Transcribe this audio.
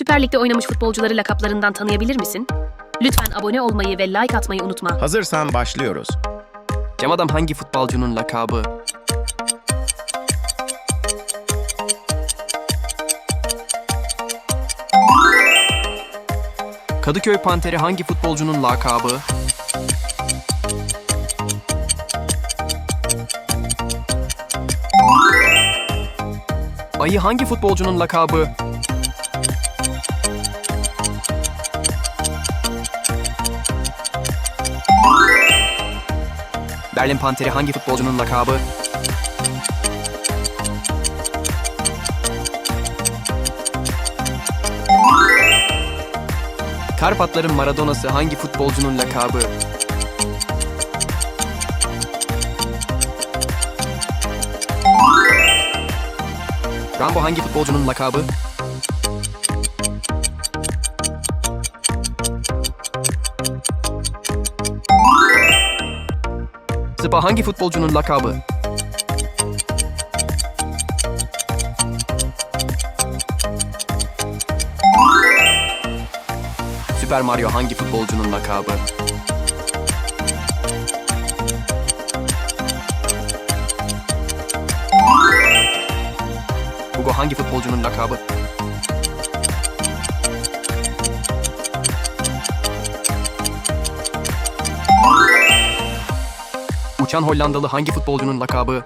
Süper Lig'de oynamış futbolcuları lakaplarından tanıyabilir misin? Lütfen abone olmayı ve like atmayı unutma. Hazırsan başlıyoruz. Cem Adam hangi futbolcunun lakabı? Kadıköy Panteri hangi futbolcunun lakabı? Ayı hangi futbolcunun lakabı? Berlin Panteri hangi futbolcunun lakabı? Karpatların Maradona'sı hangi futbolcunun lakabı? Rambo hangi futbolcunun lakabı? Sıpa hangi futbolcunun lakabı? Süper Mario hangi futbolcunun lakabı? Hugo hangi futbolcunun lakabı? Uçan Hollandalı hangi futbolcunun lakabı?